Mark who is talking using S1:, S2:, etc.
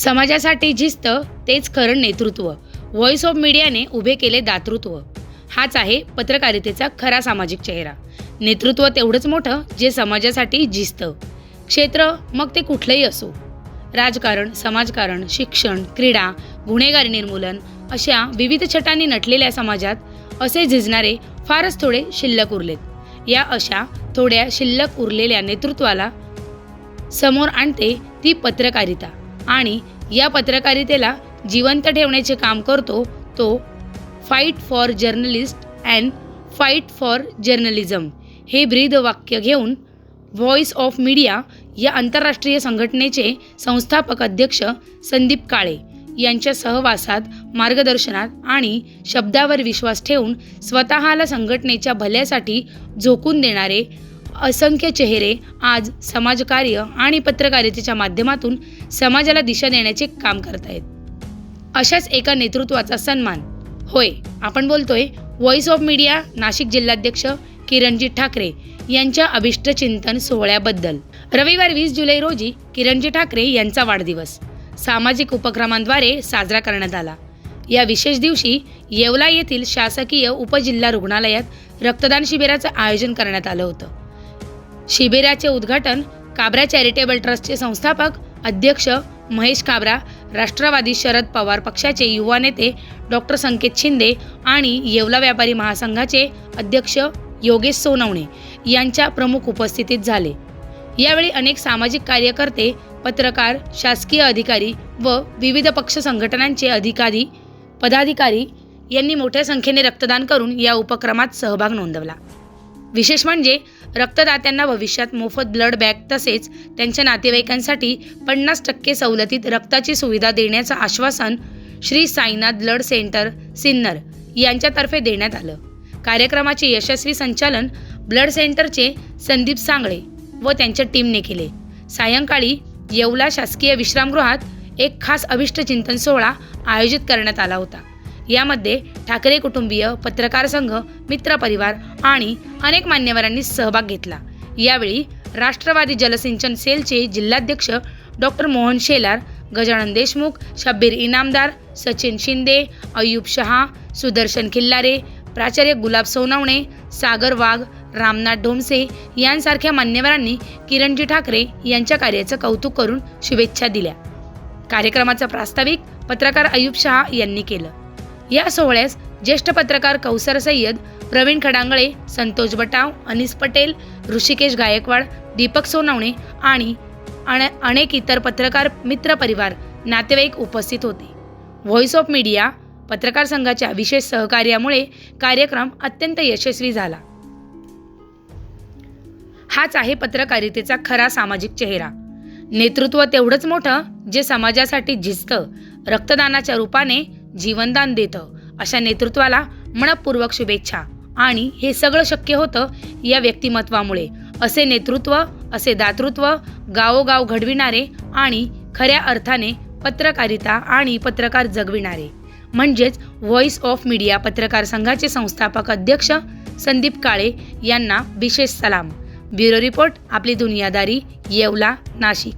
S1: समाजासाठी झिस्त तेच खरं नेतृत्व. व्हॉइस ऑफ मीडियाने उभे केले दातृत्व. हाच आहे पत्रकारितेचा खरा सामाजिक चेहरा. नेतृत्व तेवढंच मोठं जे समाजासाठी जिस्त. क्षेत्र मग ते कुठलंही असो. राजकारण समाजकारण शिक्षण क्रीडा गुन्हेगारी निर्मूलन अशा विविध छटांनी नटलेल्या समाजात असे झिजणारे फारच थोडे शिल्लक उरलेत. या अशा थोड्या शिल्लक उरलेल्या नेतृत्वाला समोर आणते ती पत्रकारिता. आणि या पत्रकारितेला जिवंत ठेवण्याचे काम करतो तो fight for journalist and fight for journalism हे ब्रीद वाक्य घेऊन व्हॉइस ऑफ मीडिया या आंतरराष्ट्रीय संघटनेचे संस्थापक अध्यक्ष संदीप काळे यांच्या सहवासात मार्गदर्शनात आणि शब्दावर विश्वास ठेवून स्वतःला संघटनेच्या भल्यासाठी झोकून देणारे असंख्य चेहरे आज समाजकार्य आणि पत्रकारितेच्या माध्यमातून समाजाला दिशा देण्याचे काम करत आहेत. अशाच एका नेतृत्वाचा सन्मान. होय आपण बोलतोय व्हॉइस ऑफ मीडिया नाशिक जिल्हाध्यक्ष किरणजी ठाकरे यांच्या अभिष्ट चिंतन सोहळ्याबद्दल. रविवार वीस जुलै रोजी किरणजी ठाकरे यांचा वाढदिवस. सामाजिक उपक्रमांद्वारे साजरा करण्यात आला. या विशेष दिवशी येवला येथील शासकीय उपजिल्हा रुग्णालयात रक्तदान शिबिराचं आयोजन करण्यात आलं होतं. शिबिराचे उद्घाटन काबरा चॅरिटेबल ट्रस्टचे संस्थापक अध्यक्ष महेश काबरा राष्ट्रवादी शरद पवार पक्षाचे युवा नेते डॉक्टर संकेत शिंदे आणि येवला व्यापारी महासंघाचे अध्यक्ष योगेश सोनवणे यांच्या प्रमुख उपस्थितीत झाले. यावेळी अनेक सामाजिक कार्यकर्ते पत्रकार शासकीय अधिकारी व विविध पक्ष संघटनांचे अधिकारी पदाधिकारी यांनी मोठ्या संख्येने रक्तदान करून या उपक्रमात सहभाग नोंदवला. विशेष म्हणजे रक्तदात्यांना भविष्यात मोफत ब्लड बॅग तसेच त्यांच्या नातेवाईकांसाठी पन्नास टक्के सवलतीत रक्ताची सुविधा देण्याचं आश्वासन श्री साईनाथ ब्लड सेंटर सिन्नर यांच्यातर्फे देण्यात आलं. कार्यक्रमाचे यशस्वी संचालन ब्लड सेंटरचे संदीप सांगळे व त्यांच्या टीमने केले. सायंकाळी येवला शासकीय विश्रामगृहात एक खास अभिष्टचिंतन सोहळा आयोजित करण्यात आला होता. यामध्ये ठाकरे कुटुंबीय पत्रकार संघ मित्रपरिवार आणि अनेक मान्यवरांनी सहभाग घेतला. यावेळी राष्ट्रवादी जलसिंचन सेलचे जिल्हाध्यक्ष डॉक्टर मोहन शेलार गजानन देशमुख शब्बीर इनामदार सचिन शिंदे अयूब शहा सुदर्शन खिल्लारे प्राचार्य गुलाब सोनवणे सागर वाघ रामनाथ ढोमसे यांसारख्या मान्यवरांनी किरणजी ठाकरे यांच्या कार्याचं कौतुक करून शुभेच्छा दिल्या. कार्यक्रमाचा प्रास्ताविक पत्रकार अयूब शहा यांनी केलं. या सोहळ्यास ज्येष्ठ पत्रकार कौसर सय्यद प्रवीण खडांगळे संतोष बटाव अनिस पटेल ऋषिकेश गायकवाड दीपक सोनवणे आणि अनेक इतर पत्रकार मित्र परिवार नातेवाईक उपस्थित होते. व्हॉइस ऑफ मीडिया पत्रकार संघाच्या विशेष सहकार्यामुळे कार्यक्रम अत्यंत यशस्वी झाला. हाच आहे पत्रकारितेचा खरा सामाजिक चेहरा. नेतृत्व तेवढंच मोठं जे समाजासाठी झिजतं रक्तदानाच्या रूपाने जीवनदान देतं. अशा नेतृत्वाला मनपूर्वक शुभेच्छा. आणि हे सगळं शक्य होतं या व्यक्तिमत्वामुळे. असे नेतृत्व असे दातृत्व गावोगाव घडविणारे आणि खऱ्या अर्थाने पत्रकारिता आणि पत्रकार जगविणारे. म्हणजेच व्हॉइस ऑफ मीडिया पत्रकार संघाचे संस्थापक अध्यक्ष संदीप काळे यांना विशेष सलाम. ब्युरो रिपोर्ट आपली दुनियादारी येवला नाशिक.